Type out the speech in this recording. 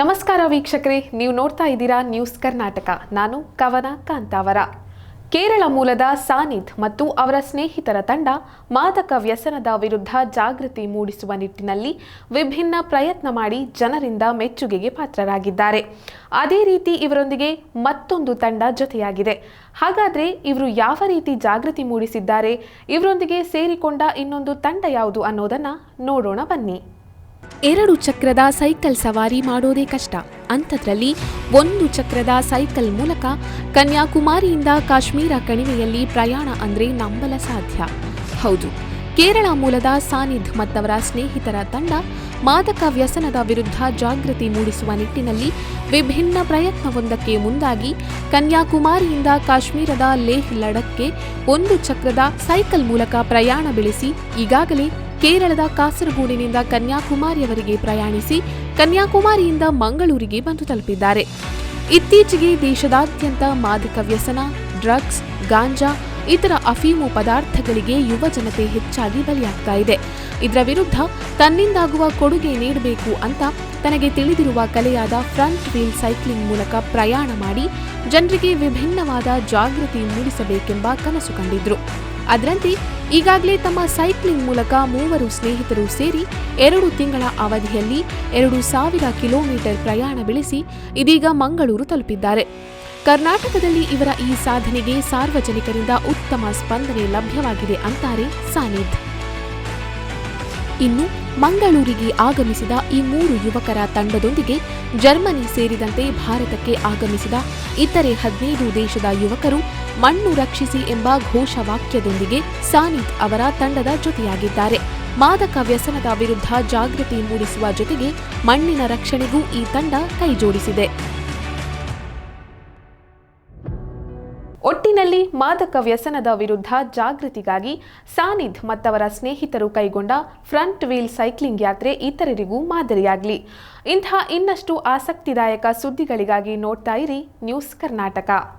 ನಮಸ್ಕಾರ ವೀಕ್ಷಕರೇ, ನೀವು ನೋಡ್ತಾ ಇದ್ದೀರಾ ನ್ಯೂಸ್ ಕರ್ನಾಟಕ ನಾನು ಕವನ ಕಾಂತಾವರ. ಕೇರಳ ಮೂಲದ ಸಾನಿಧ್ ಮತ್ತು ಅವರ ಸ್ನೇಹಿತರ ತಂಡ ಮಾದಕ ವ್ಯಸನದ ವಿರುದ್ಧ ಜಾಗೃತಿ ಮೂಡಿಸುವ ನಿಟ್ಟಿನಲ್ಲಿ ವಿಭಿನ್ನ ಪ್ರಯತ್ನ ಮಾಡಿ ಜನರಿಂದ ಮೆಚ್ಚುಗೆಗೆ ಪಾತ್ರರಾಗಿದ್ದಾರೆ. ಅದೇ ರೀತಿ ಇವರೊಂದಿಗೆ ಮತ್ತೊಂದು ತಂಡ ಜೊತೆಯಾಗಿದೆ. ಹಾಗಾದರೆ ಇವರು ಯಾವ ರೀತಿ ಜಾಗೃತಿ ಮೂಡಿಸಿದ್ದಾರೆ, ಇವರೊಂದಿಗೆ ಸೇರಿಕೊಂಡ ಇನ್ನೊಂದು ತಂಡ ಯಾವುದು ಅನ್ನೋದನ್ನು ನೋಡೋಣ ಬನ್ನಿ. ಎರಡು ಚಕ್ರದ ಸೈಕಲ್ ಸವಾರಿ ಮಾಡೋದೇ ಕಷ್ಟ. ಅಂಥದ್ರಲ್ಲಿ ಒಂದು ಚಕ್ರದ ಸೈಕಲ್ ಮೂಲಕ ಕನ್ಯಾಕುಮಾರಿಯಿಂದ ಕಾಶ್ಮೀರ ಕಣಿವೆಯಲ್ಲಿ ಪ್ರಯಾಣ ಅಂದ್ರೆ ನಂಬಲ ಸಾಧ್ಯ. ಹೌದು, ಕೇರಳ ಮೂಲದ ಸಾನಿಧ್ ಮತ್ತವರ ಸ್ನೇಹಿತರ ತಂಡ ಮಾದಕ ವ್ಯಸನದ ವಿರುದ್ಧ ಜಾಗೃತಿ ಮೂಡಿಸುವ ನಿಟ್ಟಿನಲ್ಲಿ ವಿಭಿನ್ನ ಪ್ರಯತ್ನವೊಂದಕ್ಕೆ ಮುಂದಾಗಿ ಕನ್ಯಾಕುಮಾರಿಯಿಂದ ಕಾಶ್ಮೀರದ ಲೇಹ್ ಲಡಕ್ಗೆ ಒಂದು ಚಕ್ರದ ಸೈಕಲ್ ಮೂಲಕ ಪ್ರಯಾಣ ಬೆಳೆಸಿ ಈಗಾಗಲೇ ಕೇರಳದ ಕಾಸರಗೋಡಿನಿಂದ ಕನ್ಯಾಕುಮಾರಿಯವರಿಗೆ ಪ್ರಯಾಣಿಸಿ ಕನ್ಯಾಕುಮಾರಿಯಿಂದ ಮಂಗಳೂರಿಗೆ ಬಂದು ತಲುಪಿದ್ದಾರೆ. ಇತ್ತೀಚೆಗೆ ದೇಶದಾದ್ಯಂತ ಮಾದಕ ವ್ಯಸನ, ಡ್ರಗ್ಸ್, ಗಾಂಜಾ, ಇತರ ಅಫೀಮು ಪದಾರ್ಥಗಳಿಗೆ ಯುವ ಜನತೆ ಹೆಚ್ಚಾಗಿ ಬಲಿಯಾಗ್ತಾ ಇದೆ. ಇದರ ವಿರುದ್ಧ ತನ್ನಿಂದಾಗುವ ಕೊಡುಗೆ ನೀಡಬೇಕು ಅಂತ ತನಗೆ ತಿಳಿದಿರುವ ಕಲೆಯಾದ ಫ್ರಂಟ್ ವೀಲ್ ಸೈಕ್ಲಿಂಗ್ ಮೂಲಕ ಪ್ರಯಾಣ ಮಾಡಿ ಜನರಿಗೆ ವಿಭಿನ್ನವಾದ ಜಾಗೃತಿ ಮೂಡಿಸಬೇಕೆಂಬ ಕನಸು ಕಂಡಿದ್ರು. ಅದರಂತೆ ಈಗಾಗಲೇ ತಮ್ಮ ಸೈಕ್ಲಿಂಗ್ ಮೂಲಕ ಮೂವರು ಸ್ನೇಹಿತರು ಸೇರಿ ಎರಡು ತಿಂಗಳ ಅವಧಿಯಲ್ಲಿ ಎರಡು ಸಾವಿರ ಕಿಲೋಮೀಟರ್ ಪ್ರಯಾಣ ಬೆಳೆಸಿ ಇದೀಗ ಮಂಗಳೂರು ತಲುಪಿದ್ದಾರೆ. ಕರ್ನಾಟಕದಲ್ಲಿ ಇವರ ಈ ಸಾಧನೆಗೆ ಸಾರ್ವಜನಿಕರಿಂದ ಉತ್ತಮ ಸ್ಪಂದನೆ ಲಭ್ಯವಾಗಿದೆ ಅಂತಾರೆ ಸಾನಿಧ್. ಇನ್ನು ಮಂಗಳೂರಿಗೆ ಆಗಮಿಸಿದ ಈ ಮೂರು ಯುವಕರ ತಂಡದೊಂದಿಗೆ ಜರ್ಮನಿ ಸೇರಿದಂತೆ ಭಾರತಕ್ಕೆ ಆಗಮಿಸಿದ ಇತರೆ ಹದಿನೈದು ದೇಶದ ಯುವಕರು ಮಣ್ಣು ರಕ್ಷಿಸಿ ಎಂಬ ಘೋಷವಾಕ್ಯದೊಂದಿಗೆ ಸಾನಿತ್ ಅವರ ತಂಡದ ಜೊತೆಯಾಗಿದ್ದಾರೆ. ಮಾದಕ ವ್ಯಸನದ ವಿರುದ್ಧ ಜಾಗೃತಿ ಮೂಡಿಸುವ ಜೊತೆಗೆ ಮಣ್ಣಿನ ರಕ್ಷಣೆಗೂ ಈ ತಂಡ ಕೈಜೋಡಿಸಿದೆ. ಒಟ್ಟಿನಲ್ಲಿ ಮಾದಕ ವ್ಯಸನದ ವಿರುದ್ಧ ಜಾಗೃತಿಗಾಗಿ ಸಾನಿಧ್ ಮತ್ತವರ ಸ್ನೇಹಿತರು ಕೈಗೊಂಡ ಫ್ರಂಟ್ ವೀಲ್ ಸೈಕ್ಲಿಂಗ್ ಯಾತ್ರೆ ಇತರರಿಗೂ ಮಾದರಿಯಾಗಲಿ. ಇಂಥ ಇನ್ನಷ್ಟು ಆಸಕ್ತಿದಾಯಕ ಸುದ್ದಿಗಳಿಗಾಗಿ ನೋಡ್ತಾ ಇರಿ ನ್ಯೂಸ್ ಕರ್ನಾಟಕ.